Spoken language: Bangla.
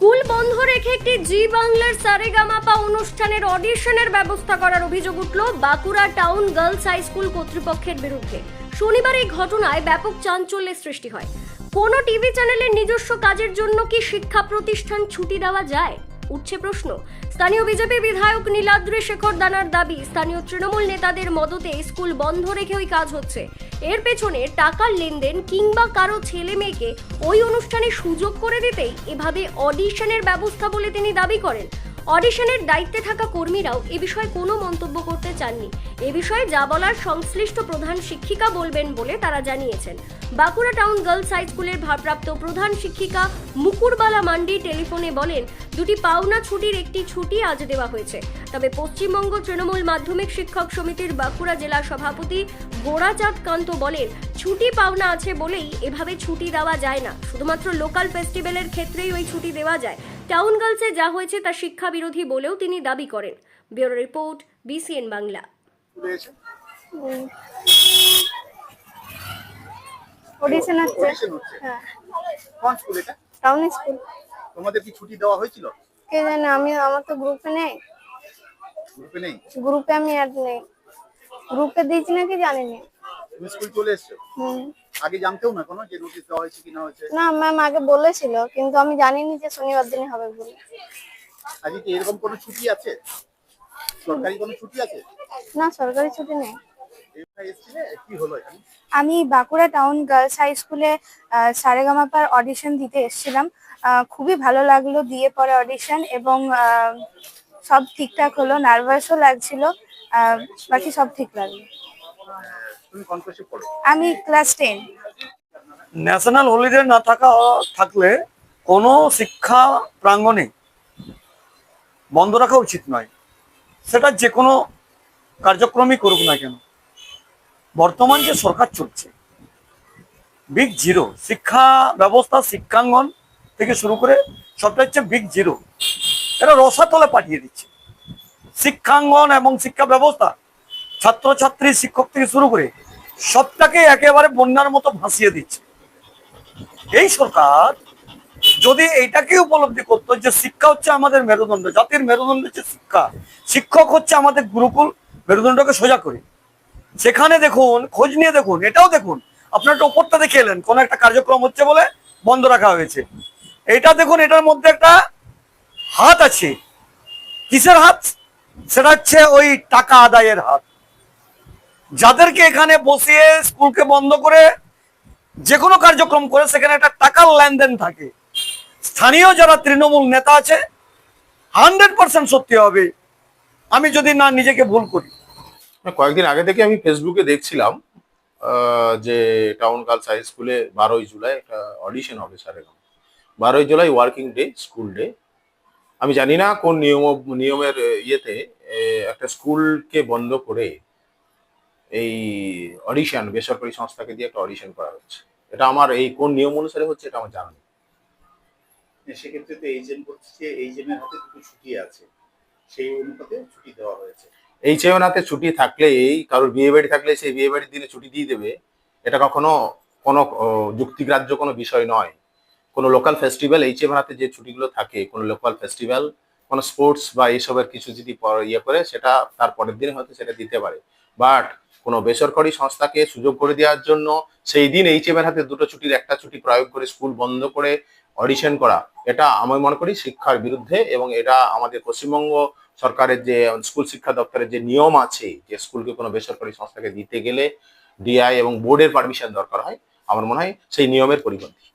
স্কুল বন্ধ রেখে একটি জি বাংলার সারেগামাপা অনুষ্ঠানের অডিশনের ব্যবস্থা করার অভিযোগ উঠল Bankura town girls high school কর্তৃপক্ষের বিরুদ্ধে। শনিবার এই ঘটনায় ব্যাপক চাঞ্চল্যের সৃষ্টি হয়। কোনো টিভি চ্যানেলের নিজস্ব কাজের জন্য কি শিক্ষা প্রতিষ্ঠান ছুটি দেওয়া যায়? উঠছে প্রশ্ন। স্থানীয় বিজেপি বিধায়ক নীলাদ্রি শেখর দানার দাবি, স্থানীয় তৃণমূল নেতাদের মদতে স্কুল বন্ধ রেখে ওই কাজ হচ্ছে। এর পেছনে টাকার লেনদেন কিংবা কারও ছেলে মেয়েকে ওই অনুষ্ঠানে সুযোগ করে দিতেই এভাবে অডিশনের ব্যবস্থা বলে তিনি দাবি করেন। অডিশনের দায়িত্বে থাকা কর্মীরাও এ বিষয়ে কোনো মন্তব্য করতে চাননি। এ বিষয়ে যা বলার সংশ্লিষ্ট প্রধান শিক্ষিকা বলবেন বলে তারা জানিয়েছেন। বাঁকুড়া টাউন গার্লস হাই স্কুলের ভারপ্রাপ্ত প্রধান শিক্ষিকা মুকুরবালা মান্ডি টেলিফোনে বলেন, দুটি পাওনা ছুটির একটি ছুটি আজ দেওয়া হয়েছে। তবে পশ্চিমবঙ্গ তৃণমূল মাধ্যমিক শিক্ষক সমিতির বাঁকুড়া জেলা সভাপতি গোড়াচাঁদ কান্ত বলেন, ছুটি পাওনা আছে বলেই এভাবে ছুটি দেওয়া যায় না। শুধুমাত্র লোকাল ফেস্টিভ্যালের ক্ষেত্রেই ওই ছুটি দেওয়া যায়। টাউন গার্লসে যা হয়েছে তা শিক্ষা বিরোধী বলেও তিনি দাবি করেন। Bureau report, BCN Bangla. Audition হচ্ছে। অডিশন হচ্ছে। হ্যাঁ। কোন স্কুল এটা? Town school. তোমাদের কি ছুটি দেওয়া হয়েছিল? কে জানে আমি আমার তো গ্রুপে নেই। গ্রুপে নেই? গ্রুপে আমি অ্যাড নেই। গ্রুপে দিয়েছি নাকি জানি না তুমি স্কুল চলে এসছো? হুম। আগে জানতেও না কোনো যে নোটিশ দেওয়া হয়েছে কি না হয়েছে? না ম্যাম আগে বলেছিল কিন্তু আমি জানিনি যে শনিবার দিনে হবে বলে। আজকে কি এরকম কোনো ছুটি আছে? সরকারি কোনো ছুটি আছে? না সরকারি ছুটি নেই। আমি বাঁকুড়া টাউন গার্লস হাই স্কুলে সারেগামাপার অডিশন দিতে এসেছিলাম। খুবই ভালো লাগল দিয়ে পরে অডিশন এবং সব ঠিকঠাক হলো নার্ভাসও লাগছিল। বাকি সব ঠিক লাগল। তুমি কোন ক্লাসে পড়ো? আমি ক্লাস টেন। ন্যাশনাল হলিডে না থাকা থাকলে কোনো শিক্ষা প্রাঙ্গণে বন্ধ রাখা উচিত নয়। সেটা যে কোনো কার্যক্রমই করুক না কেন। বর্তমান যে সরকার চলছে বিগ জিরো শিক্ষা ব্যবস্থা, শিক্ষাঙ্গন থেকে শুরু করে সবটা হচ্ছে বিগ জিরো এরা রসাতলে পাঠিয়ে দিচ্ছে। শিক্ষাঙ্গন এবং শিক্ষা ব্যবস্থা, ছাত্রছাত্রী, শিক্ষক থেকে শুরু করে সবটাকে একেবারে বন্যার মতো ভাসিয়ে দিচ্ছে। এই সরকার যদি এইটাকে উপলব্ধি করতো যে শিক্ষা হচ্ছে আমাদের মেরুদণ্ড, জাতির মেরুদণ্ড হচ্ছে শিক্ষা। শিক্ষক হচ্ছে আমাদের গুরুকুল, মেরুদণ্ডকে সোজা করে। সেখানে দেখুন, খোঁজ নিয়ে দেখুন, এটাও দেখুন। আপনার একটা উপরটা দেখে এলেন, কোন একটা কার্যক্রম হচ্ছে বলে বন্ধ রাখা হয়েছে। এটা দেখুন, এটার মধ্যে একটা হাত আছে। কিসের হাত? সেটা হচ্ছে ওই টাকা আদায়ের হাত। যাদেরকে এখানে বসিয়ে স্কুলকে বন্ধ করে যে কোনো কার্যক্রম করে সেখানে একটা টাকার লেনদেন থাকে। স্থানীয় যারা তৃণমূল নেতা আছে, হান্ড্রেড পার্সেন্ট সত্যি হবে। আমি যদি না নিজেকে ভুল করি। কয়েকদিন আগে থেকে আমি ফেসবুকে দেখছিলাম যে টাউন গার্লস হাই স্কুলে বারোই জুলাই একটা অডিশন হবে স্যারের বারোই July working day, school day. আমি জানি না কোন নিয়ম, নিয়মের ইয়েতে একটা স্কুলকে বন্ধ করে এই অডিশন, বেসরকারি সংস্থাকে দিয়ে একটা অডিশন করা হচ্ছে। এটা আমার এই কোন নিয়ম অনুসারে হচ্ছে, এটা আমার জানা নেই। সেক্ষেত্রে তো এইচএম করছে এইচএম এর হাতে দুটো ছুটি আছে। সেই অনুপাতে ছুটি দেওয়া হয়েছে। এই চেয়েও হাতে ছুটি থাকলেই, কারোর বিয়ে বাড়ি থাকলে সেই বিয়ে বাড়ির দিনে ছুটি দিয়ে দেবে, এটা কখনো কোনো যুক্তিগ্রাহ্য কোনো বিষয় নয়। কোনো লোকাল ফেস্টিভ্যাল এই চেয়ে হাতে যে ছুটিগুলো থাকে, কোনো লোকাল ফেস্টিভ্যাল কোনো স্পোর্টস বা এইসবের কিছু যদি ইয়ে করে, সেটা তার পরের দিনে হয়তো সেটা দিতে পারে। বাট কোনো বেসরকারি সংস্থাকে সুযোগ করে দেওয়ার জন্য সেই দিন এইচএম এর হাতে দুটো ছুটির, একটা ছুটি প্রয়োগ করে স্কুল বন্ধ করে অডিশন করা। এটা আমি মনে করি শিক্ষার বিরুদ্ধে এবং এটা আমাদের পশ্চিমবঙ্গ সরকারের যে, স্কুল শিক্ষা দপ্তরের যে নিয়ম আছে যে স্কুলকে কোনো বেসরকারি সংস্থাকে দিতে গেলে ডিআই এবং বোর্ডের পারমিশন দরকার হয়, আমার মনে হয় সেই নিয়মের পরিপন্থী।